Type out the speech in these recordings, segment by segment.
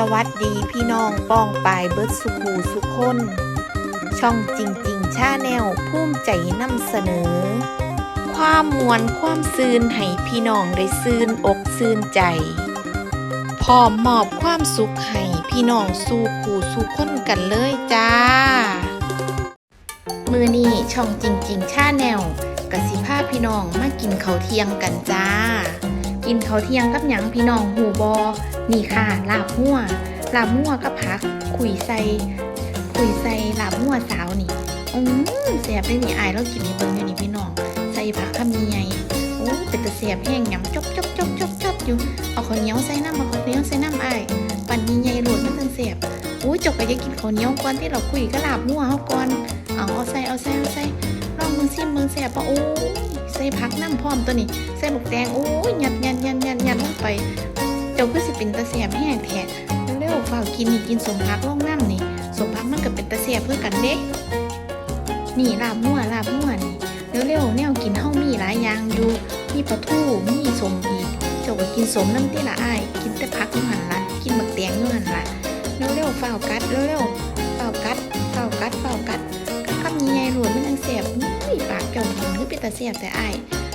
สวัสดีพี่น้องป้องปายเบิร์ดสุขูสุขคน ช่องจริงจริงชาแนลภูมิใจนำเสนอ ความมวลความซืนให้พี่น้องได้ซืนอกซืนใจ พร้อมมอบความสุขให้พี่น้องสู่ขู่สู่คนกันเลยจ้า มือนี้ช่องจริงจริงชาแนลกสิภาพี่น้องมากินข้าวเที่ยงกันจ้า กินข้าวเที่ยงกับหยังพี่น้องหูบอ นี่ค่ะ ลาบหัวลาบหัวกับผักคุยใส่คุยใส่ลาบหัวสาวนี่อืมแสบได้นี่อายเรากินในเบิ่งอยู่นี่พี่น้อง ใส่ผักคำใหญ่ๆโอ้เป็นตะแสบแห้งหยำจบจบจบจบจบอยู่ เอาข้าวเหนียวใส่น้ำเอาข้าวเหนียวใส่น้ำอายปั่นใหญ่ๆโหลดมันตั้งแสบโอ้จบไปจะกินข้าวเหนียวก่อนที่เราคุยก็ลาบหัวเขาก่อนเอาเอาใส่เอาใส่เอาใส่ องซิมมึงแสบปะโอ้ยใส่ผักน้ำพร้อมตัวนี้ใส่หมกแดงโอ้ยยัดยัดยัดยัดยัดลงไปเจ้าก็สิเป็นตะเสียบแห้งแท้เร็วๆฝ้าวกินนี่กินสมพักล่องน้ำนี่สมพักมันก็เป็นตะเสียบเพื่อกันเด้นี่ลาบมั่วลาบมั่วนี่เร็วๆแนวกินเฮามีหลายอย่างอยู่มีปลาทูมีสมอีกเจ้าก็กินสมน้ำที่ละอ้ายกินแต่พักอยู่หันละกินหมักแตงอยู่หันละเร็วๆฝ้าวกัดเร็วๆฝ้าวกัดฝ้าวกัดฝ้ากกัด คำใหญ่ๆหลวนมันยังเสียบอุ้ยปากเจ้ามันคือเป็นตะเสียบแต่อ้าย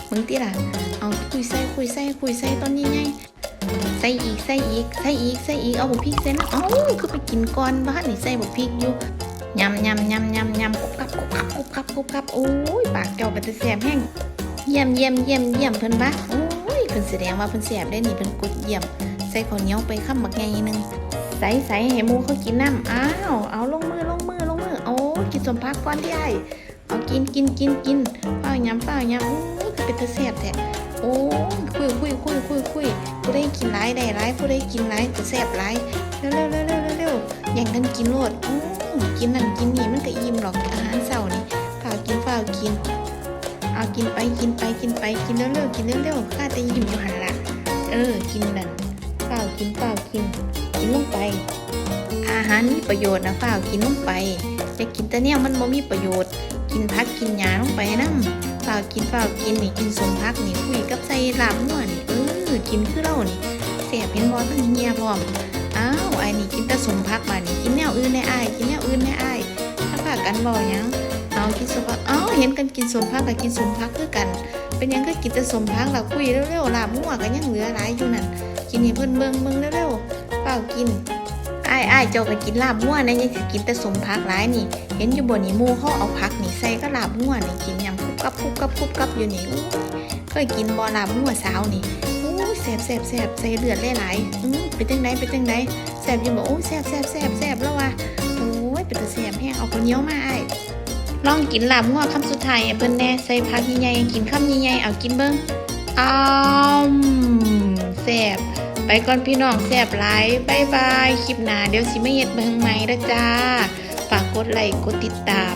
มึงติล่ะเอาคุยใส่คุยใส่คุยใส่ตอนใหญ่ๆใส่อีกใส่อีกใส่อีกใส่อีกเอาบุพริกใส่นะเอ้าคือไปกินก่อนบ้านนี่ใส่บุพริกอยู่ยำยำยำยำยำกุบกับกุบกับกุบกับกุบกับโอ้ยปากเจ้าเป็นตะแสบแห้งเยี่ยมเยี่ยมเยี่ยมเยี่ยมเพิ่นบ้าโอ้ยเพิ่นแสดงว่าเพิ่นแสบได้นี่เพิ่นกดเยี่ยมใส่ข้าวเหนียวไปข้ามบักไงนึงใส่ใส่ให้หมูเขากินน้ำอ้าวเอาลง สมพักก่อนที่ไอเอากินกินกินกินเปล่ายำเปล่ายำโอ้ยคือเป็นตะแสบแท้โอ้ยคุยคุยคุยคุยคุยผู้ได้กินร้ายได้ร้ายผู้ได้กินร้ายจะแซ่บร้ายเร็วเร็วเร็วเร็วเร็วเร็วแย่งกันกินโลดอื้กินนั่นกินนี่มันก็อิ่มหรอกอาหารเช้านี่ฝ่าวกินฝ่าวกิน เอากินไปกินไปกินไปกินเร็วเร็วกินเร็วเร็วข้าแต่ยิ้มอยู่หันละเออกินนั่นฝ่าวกินฝ่าวกิน กินลงไป อาหารมีประโยชน์นะฝ่าวกินลงไปจะกินแต่เนี่ยมันบ่มีประโยชน์ กินพักกินหญ้าลงไปนํฝ่าวกินฝ่าวกินนี่กินสมพักนี่คุยกับใส่ลาบหัวนี่เออกินคือเรานี่เสียเป็นบอทั้งเฮียพร้อมอ้าวไอ้นี่กินแต่สมพักมานี่กินแนวอื่นในอ้ายกินแนวอื่นในอ้ายถ้าพากกันบอกยังเอากินสมพักอ้าเห็นกันกินสมพักกับกินสมพักคือกัน เป็นยังก็กินแต่สมพักเราคุยเร็วๆลาบมั่วกันยังเหลือหลายอยู่นั่นกินให้เพิ่นเบิ่งเบิ่งเร็วๆ เปล่ากินอ้ายอ้ายเจ้าก็กินลาบมั่วนะยังสิกินแต่สมพักหลายนี่ เห็นอยู่บนนี่มูเขาเอาผักนี่ใส่ก็ลาบมั่วนี่กินยำคุบกับคุบกับคุบกับอยู่นี่อู้เคยกินบ่ลาบมั่วสาวนี่โอ้ยแสบแสบแสบใส่เลือดหลายๆอืมเป็นจังไดเป็นจังไดแสบอยู่บอกโอ้แสบแสบแสบแสบแล้วว่ะโอ้ยเป็นตาแสบแห้งเอาคนเนี้ยวมาไอ้ลองกินลาบงัวคำสุดท้ายเพิ่นแน่ใส่ผักใหญ่ๆกินคำใหญ่ๆเอากินเบิ่งอ้าวแสบ ไปก่อนพี่น้องแสบไลฟ์บายบายคลิปหน้าเดี๋ยวสิไม่เห็ดเบิ่งใหม่ละจ้า ฝากกดไลค์กดติดตาม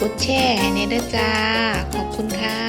กดแชร์ให้แน่เด้อจ้า ขอบคุณค่ะ